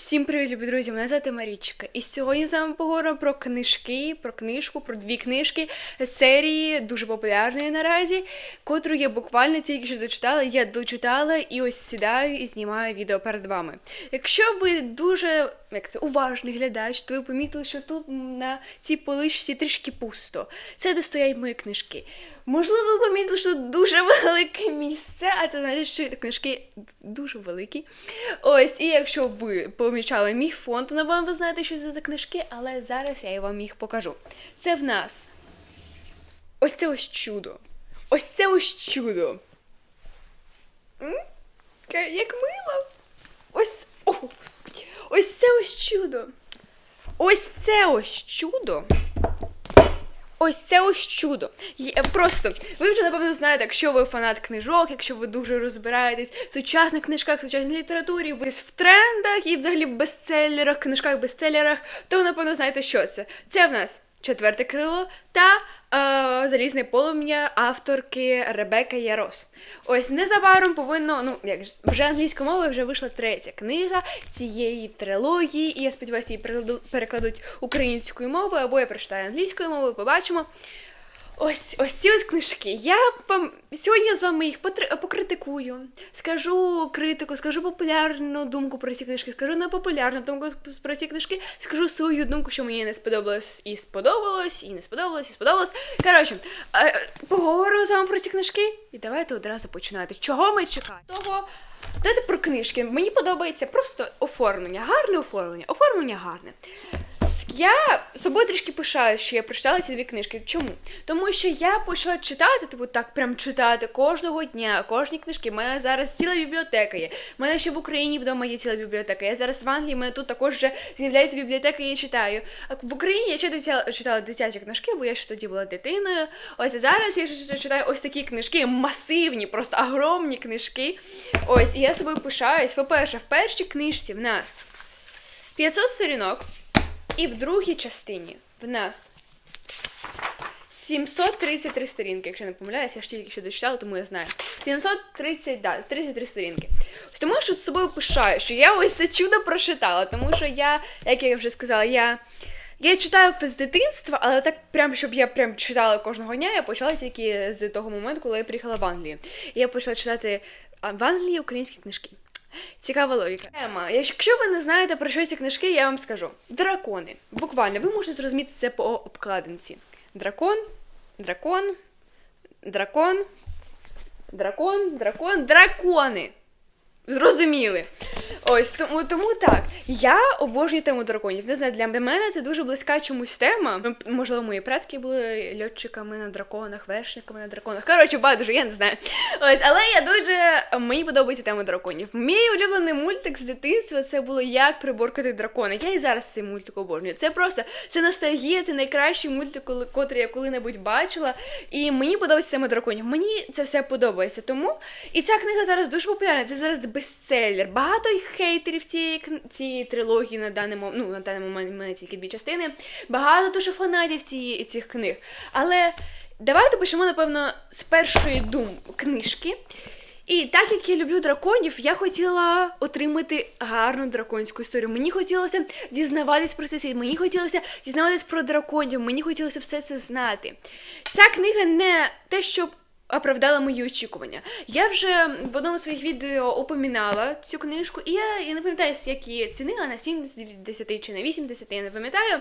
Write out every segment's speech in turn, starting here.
Всім привіт, любі друзі! Мене звати Марічка. І сьогодні з вами поговоримо про книжки, про книжку, про дві книжки серії дуже популярної наразі, котру я буквально тільки що дочитала. Я дочитала і ось сідаю і знімаю відео перед вами. Якщо ви дуже як це уважний глядач, то ви помітили, що тут на цій поличці трішки пусто. Це де стоять мої книжки. Можливо, ви помітили, що тут дуже велике місце, а це значить, що книжки дуже великі. Ось, і якщо ви помічали мій фонд. напевно ви знаєте, що це за книжки, але зараз я вам їх покажу. Це в нас ось це ось чудо. Ось це ось чудо. Як мило. Ось. О, Ось це ось чудо. Ось це ось чудо. Ось це ось чудо. Я- Просто ви вже напевно знаєте, якщо ви фанат книжок, якщо ви дуже розбираєтесь в сучасних книжках, в сучасній літературі, ви в трендах і взагалі в бестселерах, книжках, бестселерах, то ви напевно знаєте, що це. Це в нас четверте крило та е, залізне полум'я авторки Ребека Ярос. Ось незабаром повинно, ну як ж вже англійською мовою вже вийшла третя книга цієї трилогії, і я сподіваюся, її перекладу- перекладуть українською мовою, або я прочитаю англійською мовою, побачимо. Ось ось ці ось книжки. Я вам сьогодні з вами їх покритикую, скажу критику, скажу популярну думку про ці книжки, скажу непопулярну думку про ці книжки, скажу свою думку, що мені не сподобалось і сподобалось, і не сподобалось, і сподобалось. Коротше, е, поговоримо з вами про ці книжки, і давайте одразу починати. Чого ми чекаємо? Того. Давайте про книжки. Мені подобається просто оформлення. Гарне оформлення. Оформлення гарне. Я собою трішки пишаю, що я прочитала ці дві книжки. Чому? Тому що я почала читати, типу так, прям читати кожного дня, кожні книжки. У мене зараз ціла бібліотека є. У мене ще в Україні вдома є ціла бібліотека. Я зараз в Англії, у мене тут також вже з'являється бібліотека, і я читаю. В Україні я ще дитя- читала дитячі книжки, бо я ще тоді була дитиною. Ось а зараз я читаю ось такі книжки, масивні, просто огромні книжки. Ось, і я собою пишаюсь. По-перше, в першій книжці в нас 500 сторінок. І в другій частині в нас 733 сторінки, якщо не помиляюся, я ж тільки що дочитала, тому я знаю. 730, да, 33 сторінки. Тому що з собою пишаю, що я ось це чудо прочитала, тому що я, як я вже сказала, я. Я читаю з дитинства, але так прям, щоб я прям читала кожного дня, я почала тільки з того моменту, коли я приїхала в Англію. І я почала читати в Англії українські книжки. Цікава логіка. Тема. Якщо ви не знаєте про що ці книжки, я вам скажу. Дракони. Буквально, ви можете зрозуміти це по обкладинці. Дракон, дракон, дракон, дракон, дракон, дракони. Зрозуміли. Ось тому, тому так. Я обожнюю тему драконів. Не знаю, для мене це дуже близька чомусь тема. Можливо, мої предки були льотчиками на драконах, вершниками на драконах. Коротше, байдуже, я не знаю. Ось, але я дуже мені подобається тема драконів. Мій улюблений мультик з дитинства це було як приборкати дракона. Я і зараз цей мультик обожнюю. Це просто це ностальгія, це найкращий мультик, котрий я коли-небудь бачила. І мені подобається тема драконів. Мені це все подобається. Тому і ця книга зараз дуже популярна. Це зараз бестселер. Багато хейтерів цієї цієї трилогії на момент. Ну на даний момент мене тільки дві частини. Багато дуже фанатів цієї цих книг. Але давайте почнемо, напевно, з першої дум книжки. І так як я люблю драконів, я хотіла отримати гарну драконську історію. Мені хотілося дізнаватись про це світ, мені хотілося дізнаватись про драконів, мені хотілося все це знати. Ця книга не те, що оправдала мої очікування. Я вже в одному з своїх відео опомінала цю книжку, і я, я не пам'ятаю, як її цінила на 7 з 10 чи на 8 з 10, я не пам'ятаю.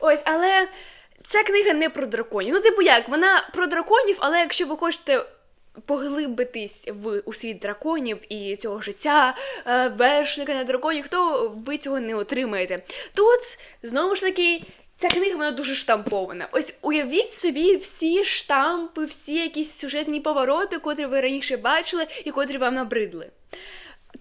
Ось, але ця книга не про драконів. Ну, типу як, вона про драконів, але якщо ви хочете поглибитись в у світ драконів і цього життя е, вершника на драконів, то ви цього не отримаєте. Тут знову ж таки. Ця книга вона дуже штампована. Ось уявіть собі всі штампи, всі якісь сюжетні повороти, котрі ви раніше бачили і котрі вам набридли.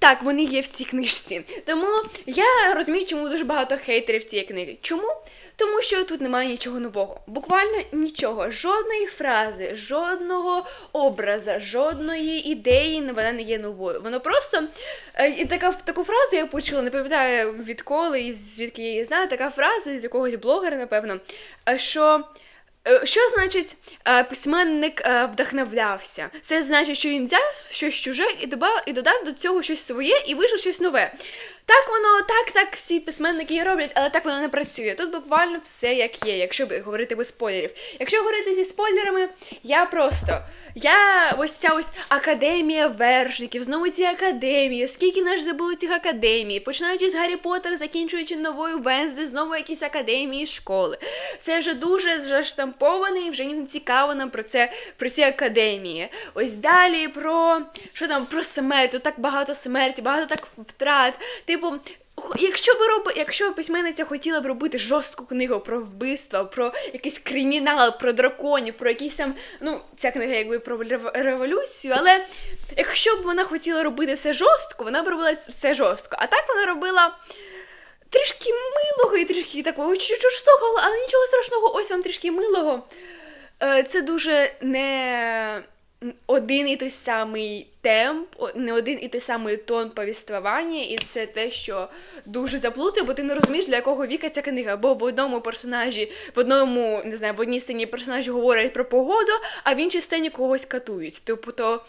Так, вони є в цій книжці. Тому я розумію, чому дуже багато хейтерів цієї книги. Чому? Тому що тут немає нічого нового. Буквально нічого, жодної фрази, жодного образа, жодної ідеї вона не є новою. Воно просто е, і така таку фразу я почула, не пам'ятаю відколи і звідки я її знаю. Така фраза з якогось блогера, напевно, е, що. Е, Що значить е, письменник е, вдохновлявся? Це значить, що він взяв щось чуже і додав, і додав до цього щось своє і вийшло щось нове. Так воно так так всі письменники і роблять, але так воно не працює. Тут буквально все як є, якщо говорити без спойлерів. Якщо говорити зі спойлерами, я просто. Я ось ця ось академія вершників, знову ці академії, скільки наш забули цих академій, починаючи з Гаррі Поттера, закінчуючи новою Венсди, знову якісь академії школи. Це вже дуже заштамповано і вже не цікаво нам про це, про ці академії. Ось далі про що там, про смерть, тут так багато смерті, багато так втрат. Типу, Хо- Якщо ви роб... якщо письменниця хотіла б робити жорстку книгу про вбивства, про якийсь кримінал, про драконів, про якісь там, ну, ця книга якби про революцію, але якщо б вона хотіла робити все жорстко, вона б робила все жорстко. А так вона робила трішки милого і трішки такого жорстокого, але нічого страшного, ось вам трішки милого. Е, Це дуже не один і той самий темп, не один і той самий тон повіствування, і це те, що дуже заплутує, бо ти не розумієш, для якого віка ця книга. Бо в одному персонажі, в одному, не знаю, в одній сцені персонажі говорять про погоду, а в іншій сцені когось катують. Типу, то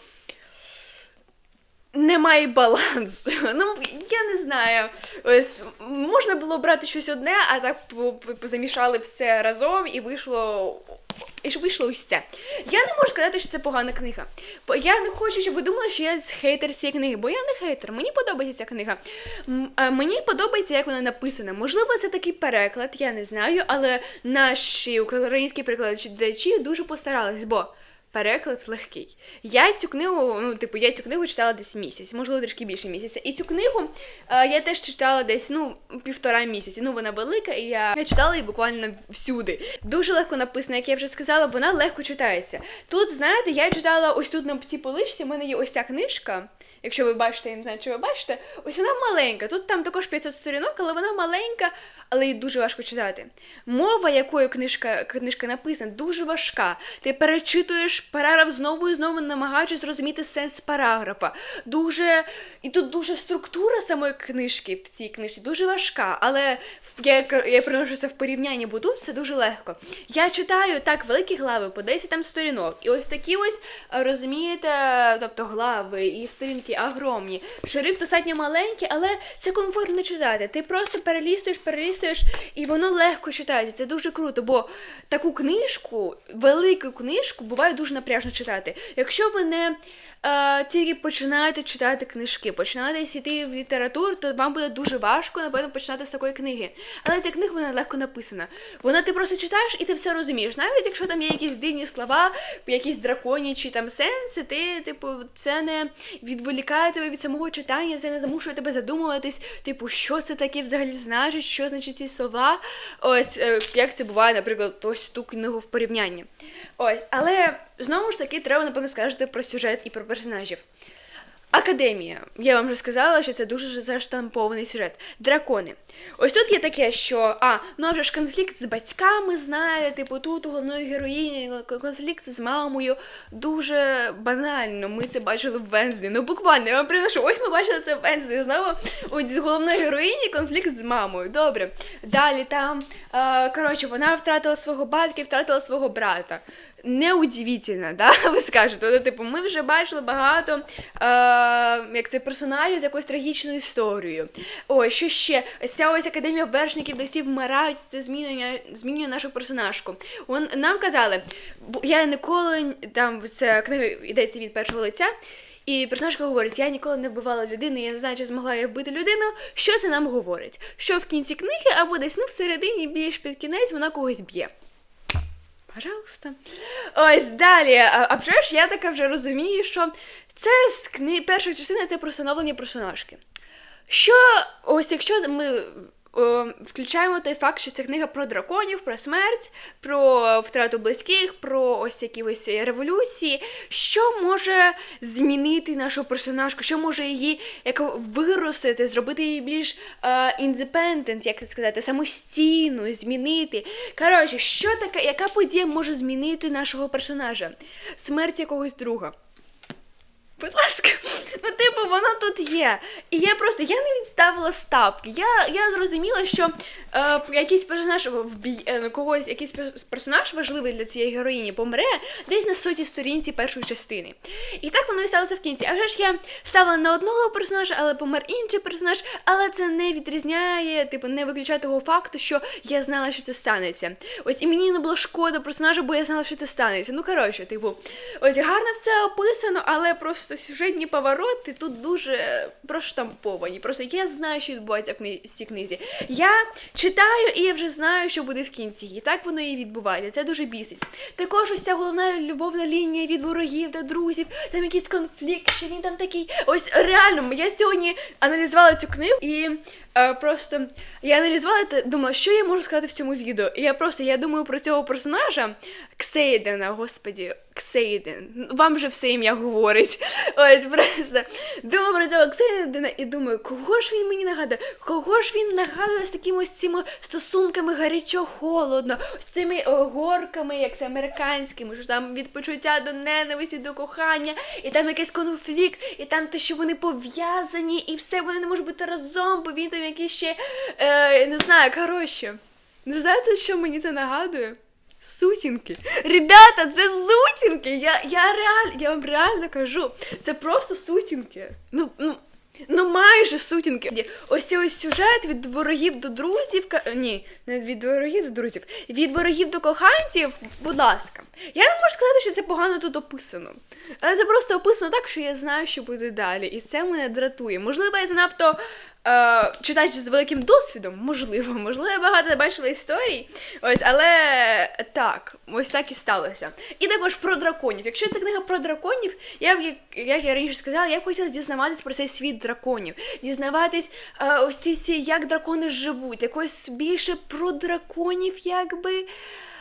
немає балансу. Ну, я не знаю. Ось можна було брати щось одне, а так позамішали все разом і вийшло. І ж вийшло ось це. Я не можу сказати, що це погана книга. Бо я не хочу, щоб ви думали, що я хейтер цієї книги, бо я не хейтер. Мені подобається ця книга. Мені подобається, як вона написана. Можливо, це такий переклад, я не знаю, але наші українські перекладачі дуже постарались, бо. Переклад легкий. Я цю книгу, ну, типу, я цю книгу читала десь місяць, можливо, трішки більше місяця. І цю книгу е, я теж читала десь ну, півтора місяці. Ну, вона велика, і я, я читала її буквально всюди. Дуже легко написана, як я вже сказала, вона легко читається. Тут, знаєте, я читала ось тут на цій поличці, в мене є ось ця книжка. Якщо ви бачите, я не знаю, чи ви бачите, ось вона маленька. Тут там також 500 сторінок, але вона маленька, але її дуже важко читати. Мова, якою книжка, книжка написана, дуже важка. Ти перечитуєш параграф знову і знову, намагаючись зрозуміти сенс параграфа. Дуже і тут дуже структура самої книжки в цій книжці дуже важка, але я, я приношу це в порівнянні, бо тут все дуже легко. Я читаю так великі глави по 10 там сторінок, і ось такі ось розумієте, тобто глави і сторінки огромні. Шрифт достатньо маленький, але це комфортно читати. Ти просто перелістуєш, перелістуєш, і воно легко читається. Це дуже круто, бо таку книжку, велику книжку, буває дуже напряжно читати. Якщо ви не е, тільки починаєте читати книжки, починаєте йти в літературу, то вам буде дуже важко, напевно, починати з такої книги. Але ця книга вона легко написана. Вона ти просто читаєш і ти все розумієш. Навіть якщо там є якісь дивні слова, якісь драконячі там сенси, ти, типу, це не відволікає тебе від самого читання, це не змушує тебе задумуватись, типу, що це таке взагалі значить, що значить ці слова. Ось е, як це буває, наприклад, ось ту книгу в порівнянні. Ось, але знову ж таки, треба, напевно, сказати про сюжет і про персонажів. Академія. Я вам вже сказала, що це дуже заштампований сюжет. Дракони. Ось тут є таке, що а, ну а вже ж конфлікт з батьками, знаєте, типу тут у головної героїні конфлікт з мамою дуже банально. Ми це бачили в Вензлі. Ну буквально я вам приношу. Ось ми бачили це в Вензлі. Знову у головної героїні конфлікт з мамою. Добре. Далі там, е, коротше, вона втратила свого батька і втратила свого брата. Неудивительно, да? Ви скажете. Ну, типу, ми вже бачили багато е, як це персонажів з якоюсь трагічною історією. Ой, що ще? Ця ось академія вершників, де вмирають, це змінює, змінює нашу персонажку. Он, нам казали, бо я ніколи там ця книга йдеться від першого лиця. І персонажка говорить, я ніколи не вбивала людину, я не знаю, чи змогла я вбити людину. Що це нам говорить? Що в кінці книги або десь ну всередині більш під кінець вона когось б'є. Пожалуйста. Ось далі. А, а вже ж я така вже розумію, що це з кни... перша частина це про становлення персонажки. Що, ось якщо ми включаємо той факт, що це книга про драконів, про смерть, про втрату близьких, про ось якісь революції, що може змінити нашу персонажку, що може її як виростити, зробити її більш індепендент, як це сказати, самостійною, змінити. Коротше, що таке, яка подія може змінити нашого персонажа? Смерть якогось друга. Будь ласка, ну типу, воно тут є. І я просто я не відставила ставки. Я, я зрозуміла, що е, якийсь персонаж вбій, е, ну, когось, якийсь персонаж важливий для цієї героїні помре десь на сотій сторінці першої частини. І так воно і сталося в кінці. А вже ж я ставила на одного персонажа, але помер інший персонаж, але це не відрізняє, типу, не виключає того факту, що я знала, що це станеться. Ось і мені не було шкода персонажа, бо я знала, що це станеться. Ну коротше, типу, ось гарно все описано, але просто сюжетні повороти тут дуже проштамповані. Просто я знаю, що відбувається в цій книзі. Я читаю і я вже знаю, що буде в кінці. І так воно і відбувається. Це дуже бісить. Також ось ця головна любовна лінія від ворогів до друзів, там якийсь конфлікт, що він там такий. Ось реально, я сьогодні аналізувала цю книгу і. Е, просто я аналізувала та думала, що я можу сказати в цьому відео. І я просто я думаю про цього персонажа Ксейдена, господі, Ксейден. Вам вже все ім'я говорить. Ось просто думаю про цього Ксейдена і думаю, кого ж він мені нагадує? Кого ж він нагадує з такими ось цими стосунками гарячо-холодно, з цими е, горками, як це американськими, що там від почуття до ненависті, до кохання, і там якийсь конфлікт, і там те, що вони пов'язані, і все, вони не можуть бути разом, бо він там якийсь ще е, не знаю, коротше. Не знаєте, що мені це нагадує? Сутінки. Ребята, це сутінки. Я, я реально, я вам реально кажу, це просто сутінки. Ну, ну, ну майже сутінки. Ось цей ось сюжет від ворогів до друзів. Ні, не від ворогів до друзів. Від ворогів до коханців, будь ласка. Я не можу сказати, що це погано тут описано. Але це просто описано так, що я знаю, що буде далі. І це мене дратує. Можливо, я занадто е, читач з великим досвідом, можливо, можливо, багато бачила історій. Ось, але так, ось так і сталося. І також про драконів. Якщо це книга про драконів, я б, як, як я раніше сказала, я б хотіла дізнаватись про цей світ драконів, дізнаватись е, ось ці всі, як дракони живуть, якось більше про драконів, якби.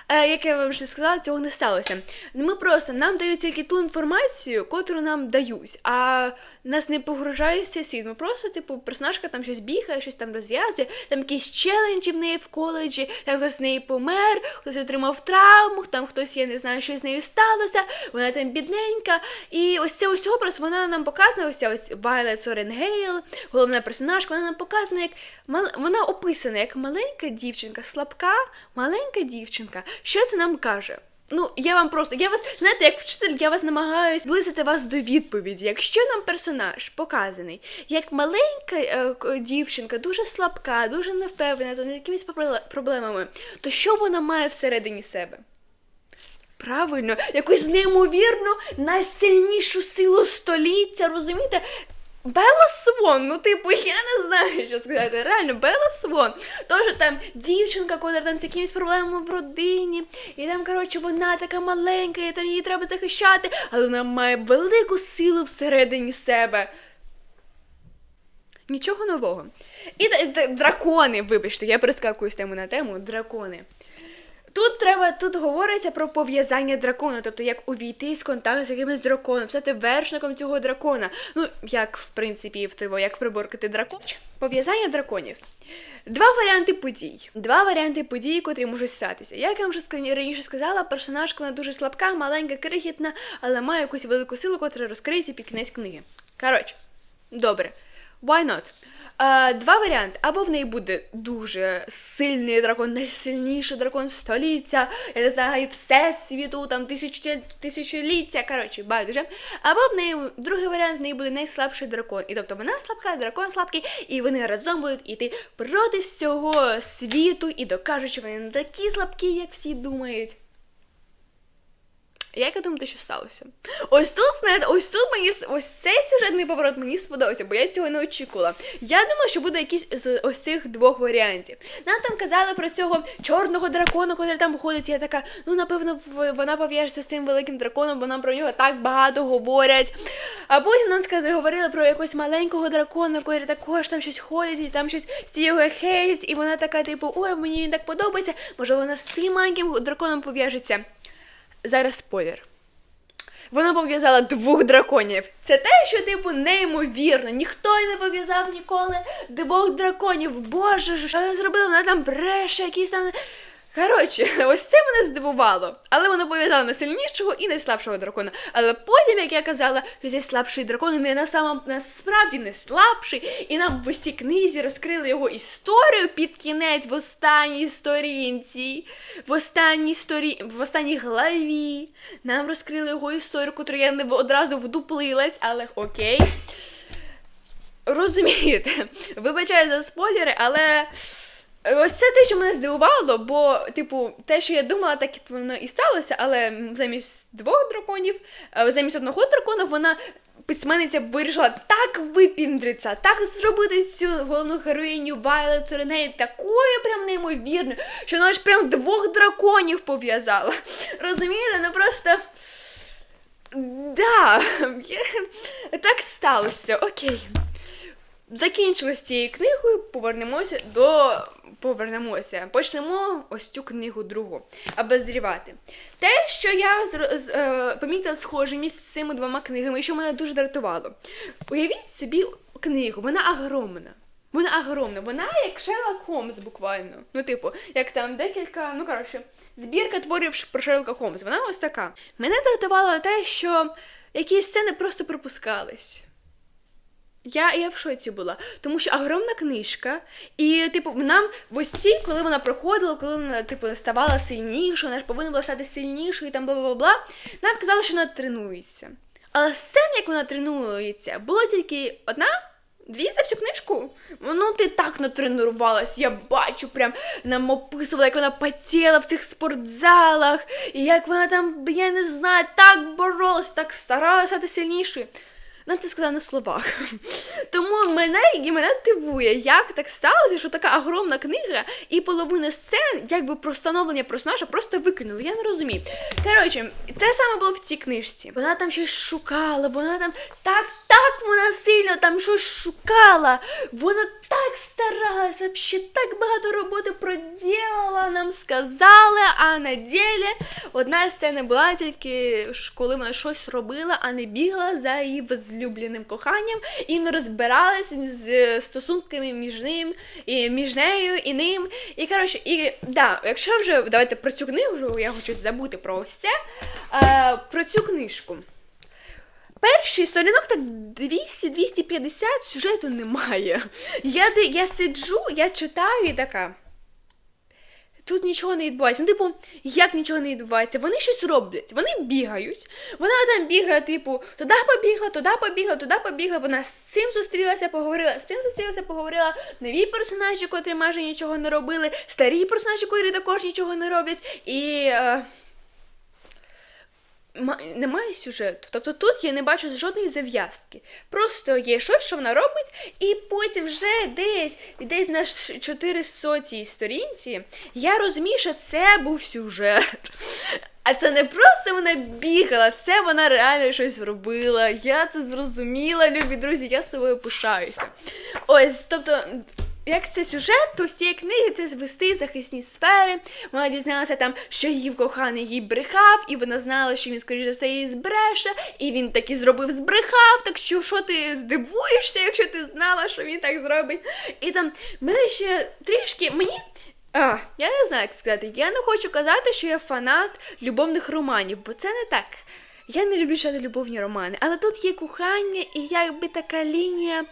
Е, як я вам вже сказала, цього не сталося. Ми просто нам дають тільки ту інформацію, котру нам дають, а нас не погружає цей світ. Ми просто, типу, персонажка там щось бігає, щось там розв'язує, там якісь челенджі в неї в коледжі, там хтось з неї помер, хтось отримав травму, там хтось, я не знаю, що з нею сталося, вона там бідненька. І ось це ось образ, вона нам показана, ось ця ось Вайлет Соренгейл, головна персонажка, вона нам показана як вона описана як маленька дівчинка, слабка, маленька дівчинка. Що це нам каже? Ну, я вам просто, я вас, знаєте, як вчитель, я вас намагаюсь близити вас до відповіді. Якщо нам персонаж показаний як маленька е, дівчинка, дуже слабка, дуже невпевнена, з якимись проблемами, то що вона має всередині себе? Правильно, якусь неймовірну, найсильнішу силу століття, розумієте? Белла Свон, ну типу, я не знаю, що сказати. Реально, Белла Свон. Тож там дівчинка, котра там з якимись проблемами в родині, і там, коротше, вона така маленька, і там її треба захищати, але вона має велику силу всередині себе. Нічого нового. І д- д- дракони, вибачте, я перескакую з теми на тему. Дракони. Тут треба, тут говориться про пов'язання дракону, тобто як увійти з контакту з якимось драконом, стати вершником цього дракона. Ну, як в принципі в того, як приборкати дракон. Пов'язання драконів. Два варіанти подій. Два варіанти подій, котрі можуть статися. Як я вже раніше сказала, персонажка вона дуже слабка, маленька, крихітна, але має якусь велику силу, котра розкриється під кінець книги. Коротше, добре. Why not? Два варіанти. Або в неї буде дуже сильний дракон, найсильніший дракон століття, я не знаю, всесвіту, там тисячі, тисячоліття, коротше, байдуже. Або в неї другий варіант, в неї буде найслабший дракон. І тобто вона слабка, дракон слабкий, і вони разом будуть іти проти всього світу і докажуть, що вони не такі слабкі, як всі думають. Як ви думаєте, що сталося? Ось тут, знаєте, ось тут мені ось цей сюжетний поворот мені сподобався, бо я цього не очікувала. Я думала, що буде якийсь з ось цих двох варіантів. Нам там казали про цього чорного дракона, який там виходить. Я така, ну напевно, вона пов'яжеться з цим великим драконом, бо нам про нього так багато говорять. А потім нам сказали, говорили про якогось маленького дракона, який також там щось ходить, і там щось всі його хейтять, і вона така, типу, ой, мені він так подобається. Може, вона з цим маленьким драконом пов'яжеться. Зараз спойлер. Вона пов'язала двох драконів. Це те, що, типу, неймовірно. Ніхто й не пов'язав ніколи двох драконів. Боже ж, що вона зробила? Вона там бреше, якісь там. Коротше, ось це мене здивувало. Але воно пов'язало на сильнішого і найслабшого дракона. Але потім, як я казала, що цей слабший дракон не на самом насправді не слабший, і нам в усій книзі розкрили його історію під кінець в останній сторінці, в останній сторі... в останній главі. Нам розкрили його історію, яку я не одразу вдуплилась, але окей. Розумієте, вибачаю за спойлери, але ось це те, що мене здивувало, бо, типу, те, що я думала, так воно і сталося, але замість двох драконів, е, замість одного дракона, вона. Письменниця вирішила так випіндритися, так зробити цю головну героїню Вайлет Сореней такою прям неймовірною, що вона ж прям двох драконів пов'язала. Розумієте, ну просто. Да, так сталося, окей. Закінчили з цією книгою, повернемося до. Повернемося. Почнемо ось цю книгу другу. Обозрівати. Те, що я з- е, помітила схоже між цими двома книгами, що мене дуже дратувало. Уявіть собі книгу, вона огромна. Вона огромна, вона як Шерлок Холмс буквально. Ну, типу, як там декілька, ну коротше, збірка творів про Шерлока Холмса. Вона ось така. Мене дратувало те, що якісь сцени просто пропускались. Я, я в шоці була, тому що огромна книжка, і, типу, нам в ось цій, коли вона проходила, коли вона, типу, ставала сильнішою, вона ж повинна була стати сильнішою, і там бла бла бла нам казали, що вона тренується. Але сцен, як вона тренується, було тільки одна. Дві за всю книжку? Ну, ти так натренувалась, я бачу, прям нам описувала, як вона потіла в цих спортзалах, і як вона там, я не знаю, так боролась, так старалася стати сильнішою. Нам це сказали на словах. Тому мене і мене дивує, як так сталося, що така огромна книга і половина сцен, якби про становлення персонажа, просто викинули. Я не розумію. Коротше, те саме було в цій книжці. Вона там щось шукала, вона там так, так вона сильно там щось шукала. Вона так старалась, вообще так багато роботи проділала, нам сказали, а на ділі одна сцена була тільки, коли вона щось робила, а не бігла за її возлюбленим коханням і не розбиралась з е, стосунками між ним і між нею і ним. І коротше, і да, якщо вже давайте про цю книгу, я хочу забути про ось це, е, про цю книжку. Перший сторінок так 200-250 сюжету немає. Я, я сиджу, я читаю і така. Тут нічого не відбувається. Ну, типу, як нічого не відбувається? Вони щось роблять, вони бігають. Вона там бігає, типу, туди побігла, туди побігла, туди побігла. Вона з цим зустрілася, поговорила, з цим зустрілася, поговорила. Нові персонажі, котрі майже нічого не робили, старі персонажі, котрі також нічого не роблять. І. Е... Ма- Немає сюжету. Тобто тут я не бачу жодної зав'язки. Просто є щось, що вона робить, і потім вже десь, десь на 400 сторінці я розумію, що це був сюжет. А це не просто вона бігала, це вона реально щось робила. Я це зрозуміла, любі друзі, я собою пишаюся. Ось, тобто. Як це сюжет, то з цієї книги це звести захисні сфери. Вона дізналася там, що її коханий їй брехав, і вона знала, що він, скоріше за все, її збреше, і він таки зробив збрехав. Так що що ти здивуєшся, якщо ти знала, що він так зробить? І там мене ще трішки мені. А, я не знаю, як сказати. Я не хочу казати, що я фанат любовних романів, бо це не так. Я не люблю читати любовні романи, але тут є кохання і якби така лінія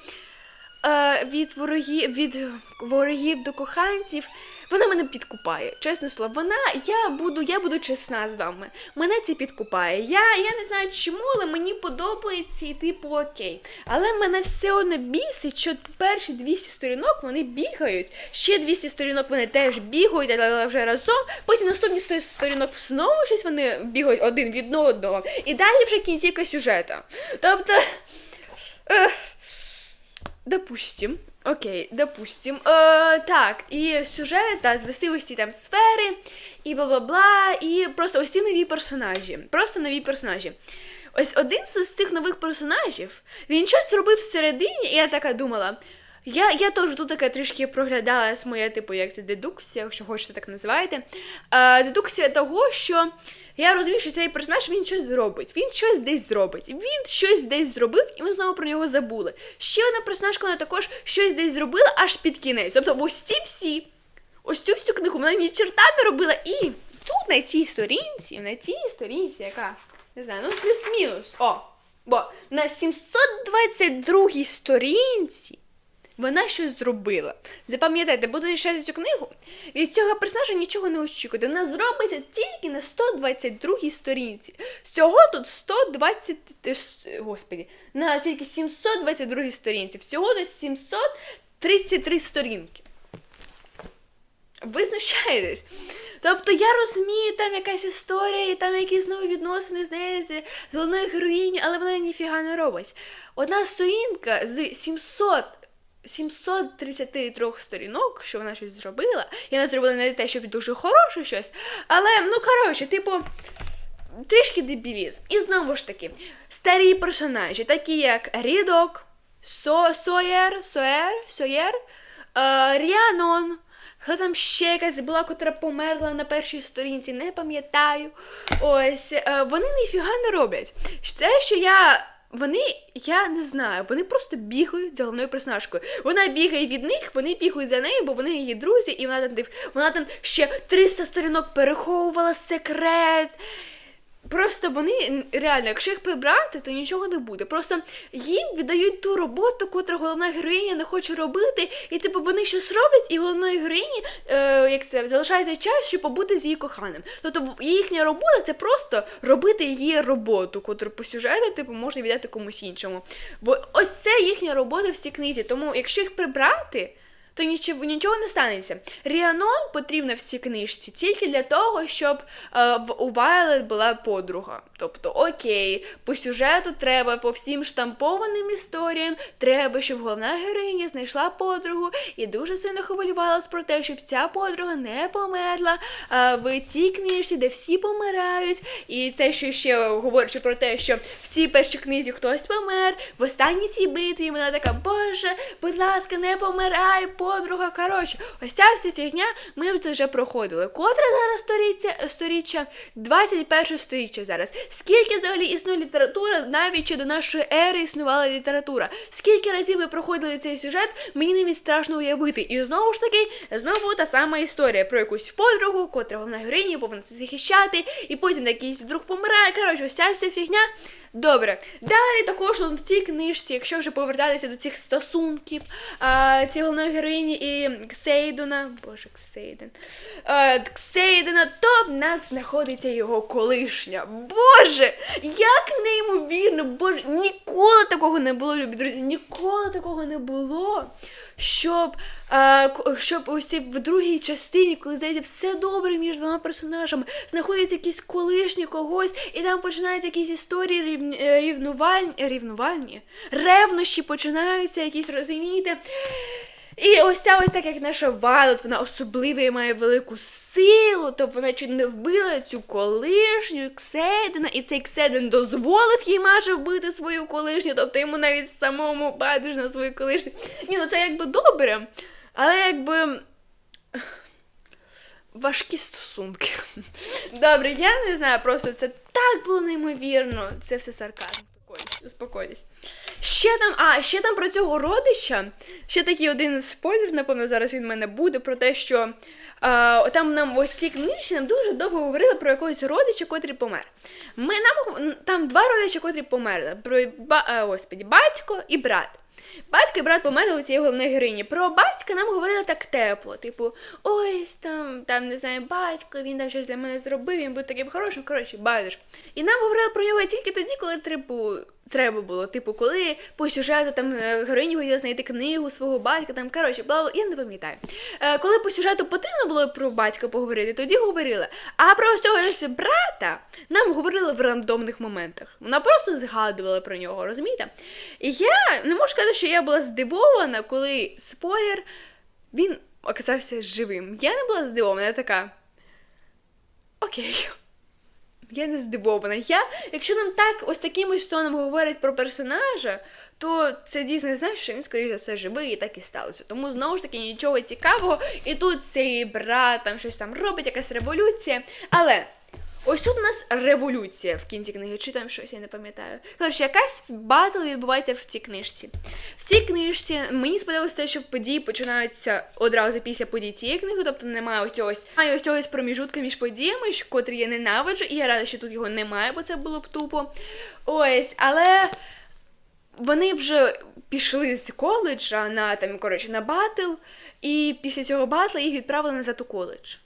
від ворогів від ворогів до коханців. Вона мене підкупає. Чесне слово, вона я буду, я буду чесна з вами. Мене це підкупає. Я, я не знаю чому, але мені подобається і типу окей. Але мене все одно бісить, що перші 200 сторінок вони бігають. Ще 200 сторінок вони теж бігають, але вже разом. Потім наступні 100 сторінок знову щось вони бігають один від одного. І далі вже кінцівка сюжета. Тобто. Ех, Допустим. Окей, допустим. Е, так, і сюжет, да, звести там сфери, і бла-бла-бла, і просто ось ці нові персонажі. Просто нові персонажі. Ось один з цих нових персонажів, він щось зробив всередині, і я така думала. Я, я теж тут таке трішки проглядала моя, типу, як це дедукція, якщо хочете так називаєте. Е, дедукція того, що я розумію, що цей персонаж він щось зробить. Він щось десь зробить. Він щось десь зробив, і ми знову про нього забули. Ще одна персонажка вона також щось десь зробила аж під кінець. Тобто ось ці всі. ось цю всю книгу, вона ні черта не робила. І тут на цій сторінці, на цій сторінці, яка, не знаю, ну плюс-мінус. О, бо на 722 сторінці вона щось зробила. Запам'ятайте, будете читати цю книгу, від цього персонажа нічого не очікуйте. Вона зробиться тільки на 122 сторінці. Всього тут 120, е, господі, на тільки 722 сторінці. Всього десь 733 сторінки. Ви знущаєтесь. Тобто я розумію, там якась історія, і там якісь нові відносини з нею, з головною героїнею, але вона ніфіга не робить. Одна сторінка з 700 733 сторінок, що вона щось зробила. І вона зробила не те, щоб дуже хороше щось. Але, ну коротше, типу, трішки дебілізм. І знову ж таки, старі персонажі, такі як Рідок, Со, Сойер, Сойер, Сойер, е, Ріанон. Хто там ще якась була, котра померла на першій сторінці, не пам'ятаю. Ось, е, вони ніфіга не роблять. Це, що я. Вони, я не знаю, вони просто бігають за головною персонажкою. Вона бігає від них, вони бігають за нею, бо вони її друзі, і вона там, вона там ще 300 сторінок переховувала секрет. Просто вони реально, якщо їх прибрати, то нічого не буде. Просто їм віддають ту роботу, котра головна героїня не хоче робити, і типу вони щось роблять, і головної героїні, е, як це, залишається час, щоб побути з її коханим. Тобто їхня робота це просто робити її роботу, котру по сюжету, типу, можна віддати комусь іншому. Бо ось це їхня робота в цій книзі. Тому якщо їх прибрати. То нічого, нічого не станеться. Ріанон потрібна в цій книжці тільки для того, щоб е, в, у Вайлет була подруга. Тобто, окей, по сюжету треба, по всім штампованим історіям, треба, щоб головна героїня знайшла подругу і дуже сильно хвилювалась про те, щоб ця подруга не померла е, в цій книжці, де всі помирають. І те, що ще говорячи про те, що в цій першій книзі хтось помер, в останній цій битві вона така, боже, будь ласка, не помирай, подруга. Коротше, ось ця вся фігня ми це вже проходили. Котре зараз сторіччя, сторіччя? 21 сторіччя зараз. Скільки взагалі існує література, навіть чи до нашої ери існувала література? Скільки разів ми проходили цей сюжет, мені навіть страшно уявити. І знову ж таки, знову та сама історія про якусь подругу, котра головна героїня повинна захищати, і потім якийсь друг помирає. Коротше, вся вся фігня. Добре, далі також в цій книжці, якщо вже повертатися до цих стосунків, цієї головної героїні і Ксейдона, боже, Ксейден, Ксейдена, то в нас знаходиться його колишня. Боже, як неймовірно, боже, ніколи такого не було, любі друзі, ніколи такого не було. Щоб, щоб ось в другій частині, коли здається, все добре між двома персонажами, знаходиться якийсь колишній когось, і там починаються якісь історії рівн, е, рівнувальні, рівнувальні, ревнощі починаються, якісь розумієте. І ось ця ось так, як наша Вайлот, вона особлива і має велику силу, то вона чуть не вбила цю колишню Кседена, і цей Кседен дозволив їй майже вбити свою колишню, тобто йому навіть самому байдуже на свою колишню. Ні, ну це якби добре, але якби. Важкі стосунки. Добре, я не знаю, просто це так було неймовірно. Це все сарказм. Успокойтесь. Ще там, а, ще там про цього родича. Ще такий один спойлер, напевно, зараз він в мене буде, про те, що а, там нам ось цій книжці нам дуже довго говорили про якогось родича, котрий помер. Ми, нам, там два родича, котрі померли. Про, ба, а, господі, батько і брат. Батько і брат померли у цієї головної героїні. Про батька нам говорили так тепло. Типу, ось там, там, не знаю, батько, він там щось для мене зробив, він був таким хорошим, коротше, байдуже. І нам говорили про нього тільки тоді, коли типу, треба було. Типу, коли по сюжету там е, героїні хотіла знайти книгу свого батька, там, коротше, бла, я не пам'ятаю. Е, коли по сюжету потрібно було про батька поговорити, тоді говорили. А про цього брата нам говорили в рандомних моментах. Вона просто згадувала про нього, розумієте? І я не можу сказати, що я була здивована, коли спойлер, він оказався живим. Я не була здивована, я така. Окей. Я не здивована. Я, якщо нам так ось таким ось тоном говорять про персонажа, то це дійсно знаєш, що він, скоріше за все, живий і так і сталося. Тому знову ж таки нічого цікавого. І тут цей брат там щось там робить, якась революція. Але Ось тут у нас революція в кінці книги, чи там щось, я не пам'ятаю. Коротше, якась батл відбувається в цій книжці. В цій книжці мені сподобалося те, що події починаються одразу після подій цієї книги, тобто немає ось цього немає ось цього проміжутка між подіями, котрі я ненавиджу, і я рада, що тут його немає, бо це було б тупо. Ось, але вони вже пішли з коледжа на там, коротше, на батл, і після цього батла їх відправили назад у коледж.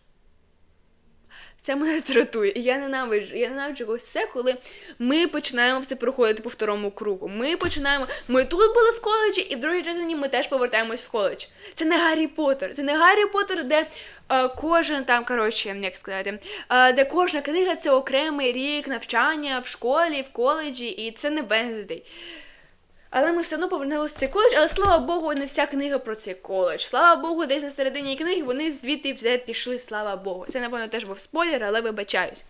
Це мене дратує. І Я ненавиджу. Я ненавиджу ось це, коли ми починаємо все проходити по второму кругу. Ми починаємо. Ми тут були в коледжі, і в другій частині ми теж повертаємось в коледж. Це не Гаррі Поттер. Це не Гаррі Поттер, де е, кожен там, коротше, як сказати, е, де кожна книга це окремий рік навчання в школі, в коледжі, і це не Венздей. Але ми все одно повернулися в цей коледж, але слава Богу, не вся книга про цей коледж. Слава Богу, десь на середині книги вони звідти вже пішли, слава Богу. Це, напевно, теж був спойлер, але вибачаюсь.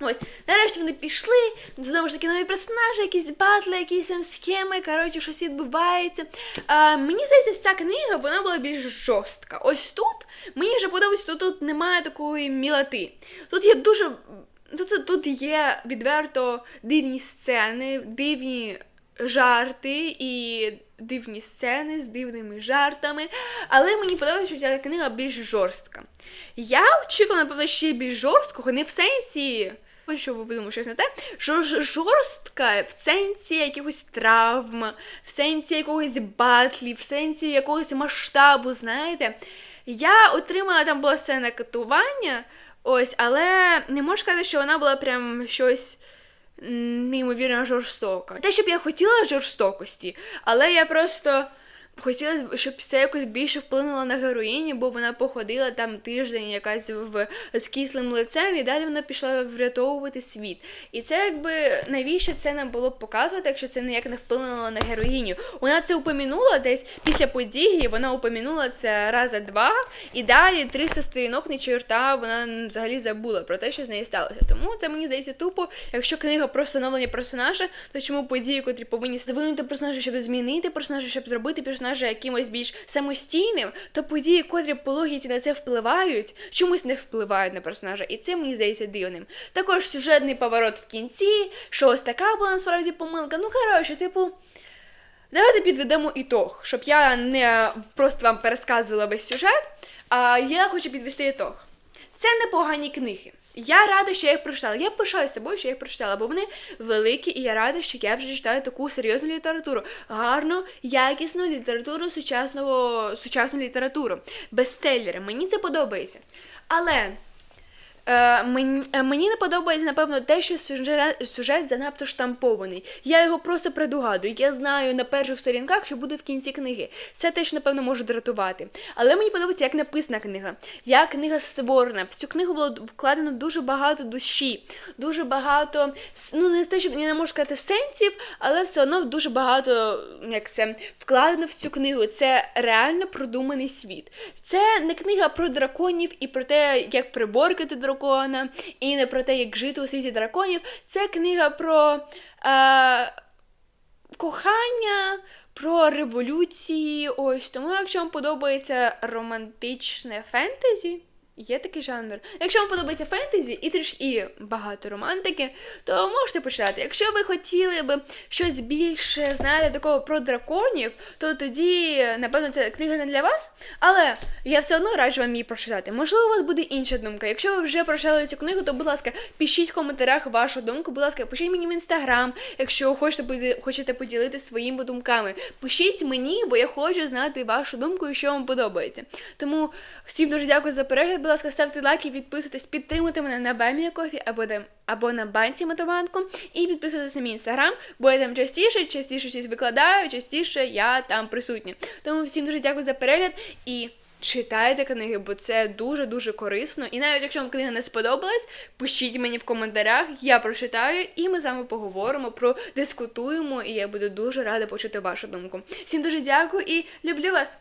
Ось, нарешті вони пішли, знову ж таки нові персонажі, якісь батли, якісь там схеми, коротше, щось відбувається. А, мені здається, ця книга вона була більш жорстка. Ось тут мені вже подобається, тут, тут немає такої мілоти. Тут є дуже. Тут, тут є відверто дивні сцени, дивні жарти і дивні сцени з дивними жартами. Але мені подобається, що ця книга більш жорстка. Я очікувала, напевно, ще більш жорсткого, не в сенсі. Що ви подумали, щось не те. Жор- жорстка в сенсі якихось травм, в сенсі якогось батлів, в сенсі якогось масштабу, знаєте. Я отримала там була сцена катування, ось, але не можу сказати, що вона була прям щось неймовірно жорстока. Те, щоб я хотіла жорстокості, але я просто хотіла, щоб це якось більше вплинуло на героїні, бо вона походила там тиждень якась в з кислим лицем, і далі вона пішла врятовувати світ. І це якби навіщо це нам було б показувати, якщо це ніяк не вплинуло на героїню. Вона це упомянула десь після події, вона упомянула це раза два, і далі 300 сторінок ні чорта вона взагалі забула про те, що з нею сталося. Тому це мені здається тупо, якщо книга про становлення персонажа, то чому події, котрі повинні звинути персонажа, щоб змінити персонажа, щоб зробити персонажа якимось більш самостійним, то події, котрі по логіці на це впливають, чомусь не впливають на персонажа, і це мені здається дивним. Також сюжетний поворот в кінці, що ось така була насправді помилка. Ну коротше, типу. Давайте підведемо ітог, щоб я не просто вам пересказувала весь сюжет, а я хочу підвести ітог. Це непогані книги. Я рада, що я їх прочитала. Я пишаюся собою, що я їх прочитала, бо вони великі, і я рада, що я вже читаю таку серйозну літературу, гарну, якісну літературу сучасного сучасну літературу, бестселери. Мені це подобається. Але Е, мені, е, мені не подобається, напевно, те, що сюжет, занадто штампований. Я його просто предугадую. Я знаю на перших сторінках, що буде в кінці книги. Це теж, напевно, може дратувати. Але мені подобається, як написана книга, як книга створена. В цю книгу було вкладено дуже багато душі, дуже багато, ну не те, щоб я не можу сказати сенсів, але все одно дуже багато як це, вкладено в цю книгу. Це реально продуманий світ. Це не книга про драконів і про те, як приборкати дракона, і не про те, як жити у світі драконів. Це книга про е, кохання, про революції. Ось тому, якщо вам подобається романтичне фентезі. Є такий жанр. Якщо вам подобається фентезі і трішки багато романтики, то можете почитати. Якщо ви хотіли б щось більше знаєте, такого про драконів, то тоді, напевно, ця книга не для вас. Але я все одно раджу вам її прочитати. Можливо, у вас буде інша думка. Якщо ви вже прочитали цю книгу, то, будь ласка, пишіть в коментарях вашу думку. Будь ласка, пишіть мені в інстаграм, якщо хочете хочете поділитися своїми думками. Пишіть мені, бо я хочу знати вашу думку і що вам подобається. Тому всім дуже дякую за перегляд. Будь ласка, ставте лайки, підписуйтесь, підтримуйте мене на Бемія Кофі або, або на банці Мотованку. І підписуйтесь на мій інстаграм, бо я там частіше, частіше щось викладаю, частіше я там присутня. Тому всім дуже дякую за перегляд і. Читайте книги, бо це дуже-дуже корисно. І навіть якщо вам книга не сподобалась, пишіть мені в коментарях, я прочитаю, і ми з вами поговоримо, продискутуємо, і я буду дуже рада почути вашу думку. Всім дуже дякую і люблю вас!